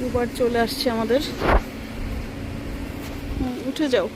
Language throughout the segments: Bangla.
দুবার চলে আসছে আমাদের। উঠে যাও।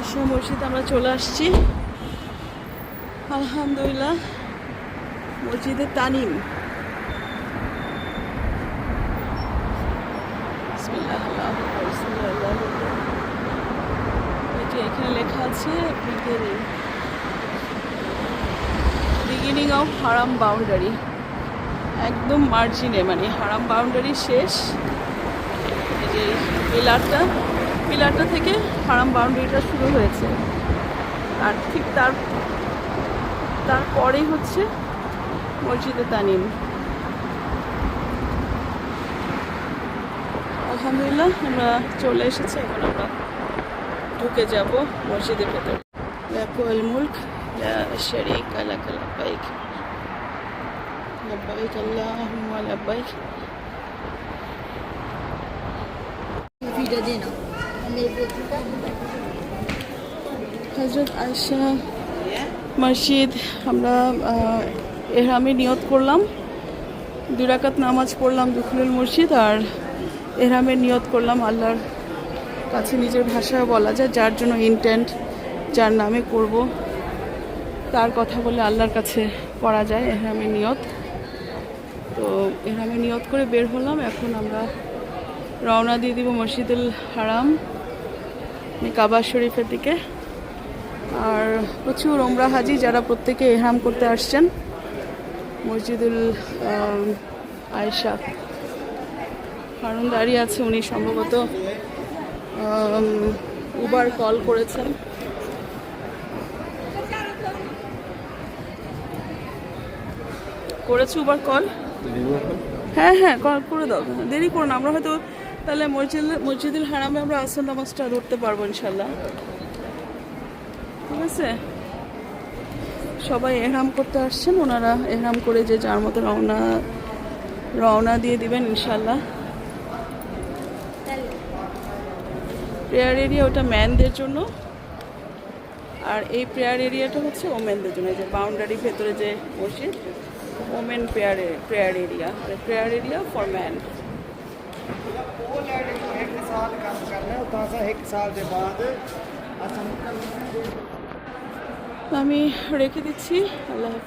এসে মসজিদ আমরা চলে আসছি। আলহামদুলিল্লাহ, মসজিদে তানিম। এখানে লেখা আছে বিগিনিং অফ হারাম বাউন্ডারি একদম মার্জিনে মানে হারাম বাউন্ডারি শেষ। এই যে পিলারটা পিলারটা থেকে ফার্ম বাউন্ডারিটা শুরু হয়েছে। আর ঠিক তার, তারপরেই হচ্ছে মসজিদে তানিম। আলহামদুলিল্লাহ, আমরা চলে এসেছি, এখন আমরা ঢুকে যাব মসজিদের ভেতর। লাকুল মুলক শারীকা লাক, লাব্বাইক। লাব্বাইক, আল্লাহুম্মা লাব্বাইক। ভিডিও দিয়ে হজরত আয়সা মসজিদ আমরা এহরামে নিয়ত করলাম। দুই রাকাত নামাজ পড়লাম দুখুলুল মসজিদ আর এহরামে নিয়ত করলাম আল্লাহর কাছে নিজের ভাষায় বলা যায়, যার জন্য ইন্টেন্ট যার নামে করব। তার কথা বলে আল্লাহর কাছে করা যায় এহরামে নিয়ত। তো এহরামে নিয়ত করে বের হলাম। এখন আমরা রওনা দিয়ে দিব মসজিদুল হারাম। কাবা শরীফের দিকে। আর প্রচুর ওমরা হাজি যারা প্রত্যেকে এহরাম করতে আসছেন। মসজিদুল আয়েশা। হারুন দাঁড়িয়ে আছে উনি সম্ভবত উবার কল করেছেন। করেছে উবার কল? হ্যাঁ হ্যাঁ কল করে দাও। দেরি করো না আমরা হয়তো তাহলে মসজিদ, মসজিদুল হারামে আমরা আসল নামাজটা ধরতে পারব ইনশাল্লাহ ঠিক আছে? সবাই এহরাম করতে আসছেন, ওনারা এহরাম করে যে যার মতো রওনা রওনা দিয়ে দিবেন ইনশাল্লাহ প্রেয়ার এরিয়া ওটা ম্যানদের জন্য। আর এই প্রেয়ার এরিয়াটা হচ্ছে ওমেনদের জন্য যে বাউন্ডারি ভেতরে যে মসজিদ, women prayer prayer area prayer area for man ਇੱਕ ਸਾਲ ਕੰਮ ਕਰਨਾ ਉਹ ਤਾਂ ਸਾ ਇੱਕ ਸਾਲ ਦੇ ਬਾਅਦ ਅਸਾਂ আমি রেখে দিচ্ছি আল্লাহ হাফেজ